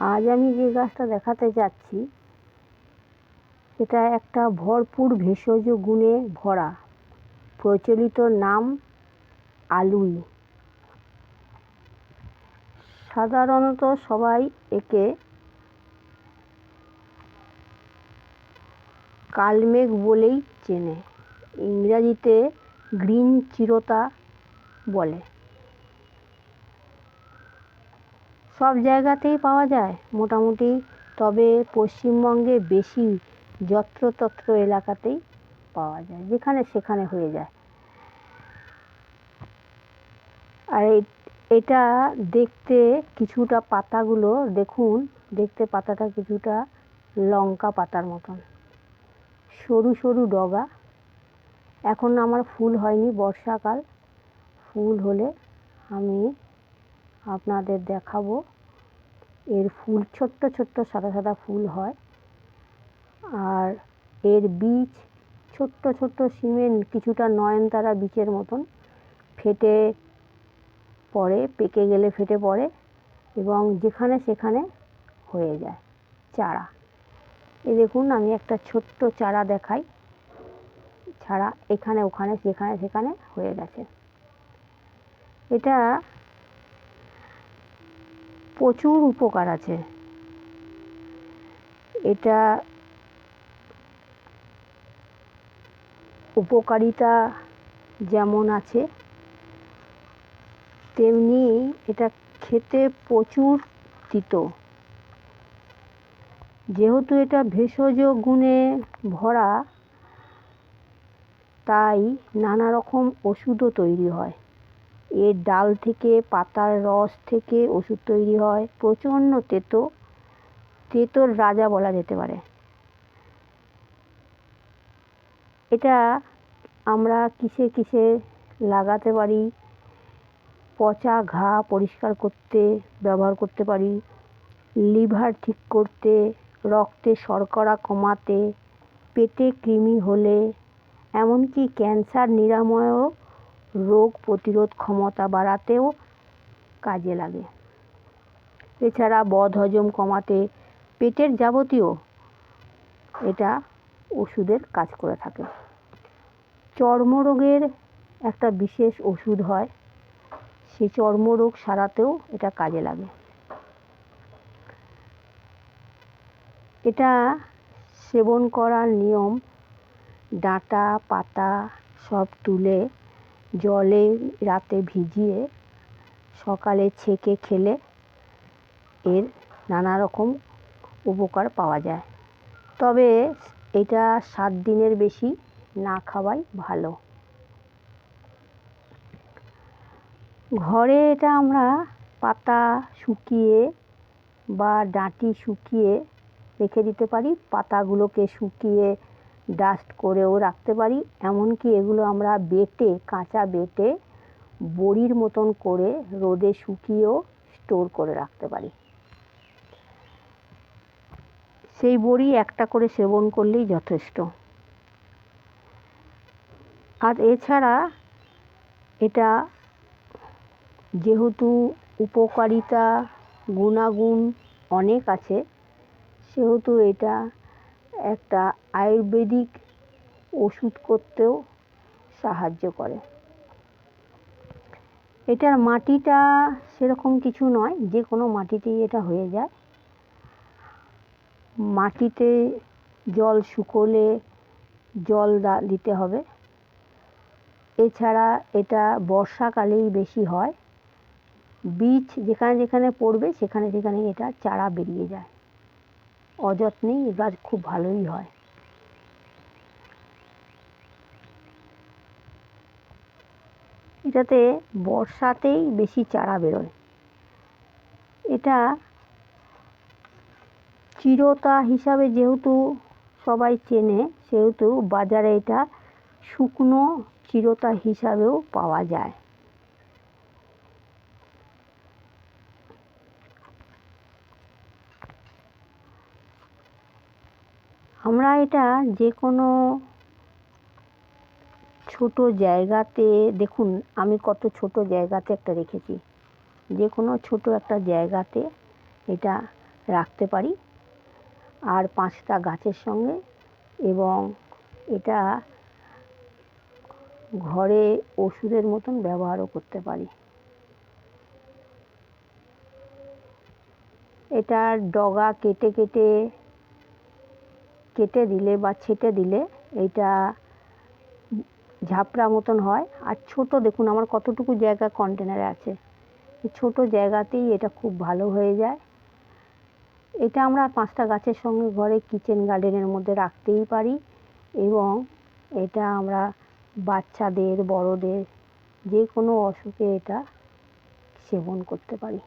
আজ আমি যে গাছটা দেখাতে যাচ্ছি, সেটা একটা ভরপুর ভেষজ গুণে ভরা, প্রচলিত নাম আলুই। সাধারণত সবাই একে কালমেঘ বলেই চেনে, ইংরাজিতে গ্রিন চিরতা বলে। সব জায়গাতেই পাওয়া যায়। মোটামুটি তবে পশ্চিমবঙ্গে বেশি যত্রতত্র এলাকাতেই পাওয়া যায়, যেখানে সেখানে হয়ে যায়। আর এটা দেখতে কিছুটা পাতাগুলো, দেখুন, দেখতে পাতাটা কিছুটা লঙ্কা পাতার মতন। সরু সরু ডগা। এখন আমার ফুল হয়নি, বর্ষাকাল। ফুল হলে আমি আপনাদের দেখাবো। এর ফুল ছোট্ট ছোট্ট সাদা সাদা ফুল হয়। আর এর বীজ ছোট্ট ছোট্ট সিমেন্ট, কিছুটা নয়নতারা বীজের মতন ফেটে পড়ে, পেকে গেলে ফেটে পড়ে এবং যেখানে সেখানে হয়ে যায় চারা। এই দেখুন, আমি একটা ছোট্ট চারা দেখাই। ছাড়া এখানে, ওখানে যেখানে সেখানে হয়ে গেছে। এটা প্রচুর উপকার আছে। এটা উপকারিতা যেমন আছে, তেমনি এটা খেতে প্রচুর তিতো। যেহেতু এটা ভেষজ গুণে ভরা, তাই নানা রকম ওষুধও তৈরি হয়। এর ডাল থেকে, পাতার রস থেকে ওষুধ তৈরি হয়। প্রচণ্ড তেতো, তেতোর রাজা বলা যেতে পারে। এটা আমরা কিসে কিসে লাগাতে পারি? পচা ঘা পরিষ্কার করতে, ব্যবহার করতে পারি। লিভার ঠিক করতে, রক্তে শর্করা কমাতে, পেটে কৃমি হলে, এমনকি ক্যান্সার নিরাময়ও রোগ প্রতিরোধ ক্ষমতা বাড়াতেও কাজে লাগে। এছাড়া বদহজম কমাতে পেটের যাবতীয় এটা ওষুধের কাজ করে থাকে। চর্মরোগের একটা বিশেষ ওষুধ হয় সেই চর্মরোগ সারাতেও এটা কাজে লাগে। এটা সেবন করার নিয়ম, ডাঁটা, পাতা সব তুলে জলে রাতে ভিজিয়ে সকালে ছেঁকে খেলে এর নানা রকম উপকার পাওয়া যায়। তবে এটা সাত দিনের বেশি না খাওয়াই ভালো। ঘরে এটা আমরা পাতা শুকিয়ে বা ডাঁটি শুকিয়ে রেখে দিতে পারি। পাতাগুলোকে শুকিয়ে ডাস্ট করেও রাখতে পারি। এমনকি এগুলো আমরা বেটে, কাঁচা বেটে, বড়ির মতন করে রোদে শুকিয়েও স্টোর করে রাখতে পারি। সেই বড়ি একটা করে সেবন করলেই যথেষ্ট। আর এছাড়া এটা যেহেতু উপকারিতা, গুণাগুণ অনেক আছে, সেহেতু এটা একটা আয়ুর্বেদিক ওষুধ করতেও সাহায্য করে। এটার মাটিটা সেরকম কিছু নয়, যে কোনো মাটিতেই এটা হয়ে যায়। মাটিতে জল শুকোলে জল দিতে হবে। এছাড়া এটা বর্ষাকালেই বেশি হয়। বীজ যেখানে যেখানে পড়বে, সেখানে সেখানে এটা চারা বেরিয়ে যায়। অযত্নেই এ গাছ খুব ভালোই হয়। এটাতে বর্ষাতেই বেশি চারা বেরোয়। এটা চিরতা হিসাবে যেহেতু সবাই চেনে, সেহেতু বাজারে এটা শুকনো চিরতা হিসাবেও পাওয়া যায়। আমরা এটা যে কোনো ছোট জায়গাতে, দেখুন আমি কত ছোট জায়গাতে একটা রেখেছি। যে কোনো ছোট একটা জায়গাতে এটা রাখতে পারি। আর পাঁচটা গাছের সঙ্গে এবং এটা ঘরে ওষুধের মতন ব্যবহারও করতে পারি। এটার ডগা কেটে কেটে কেটে দিলে বা ছেটে দিলে এটা ঝাপড়া মতন হয়। আর ছোট দেখুন, আমার কতটুকু জায়গা কন্টেনারে আছে। ছোট জায়গাতেই এটা খুব ভালো হয়ে যায়। এটা আমরা পাঁচটা গাছের সঙ্গে ঘরে কিচেন গার্ডেনের মধ্যে রাখতেই পারি এবং এটা আমরা বাচ্চাদের, বড়দের যে কোনো অসুখে এটা সেবন করতে পারি।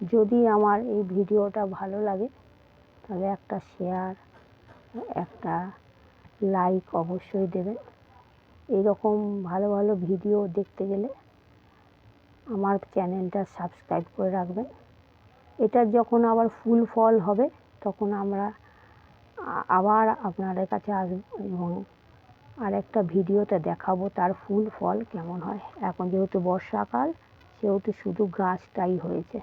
যদি আমার এই ভিডিওটা ভালো লাগে, তাহলে একটা শেয়ার একটা লাইক অবশ্যই দেবেন। এরকম ভালো ভালো ভিডিও দেখতে গেলে আমার চ্যানেলটা সাবস্ক্রাইব করে রাখবেন। এটা যখন আবার ফুল ফল হবে, তখন আমরা আবার আপনাদের কাছে আসব এবং আর একটা ভিডিওতে দেখাবো তার ফুল ফল কেমন হয়। এখন যেহেতু বর্ষাকাল, সেহেতু শুধু গাছটাই হয়েছে।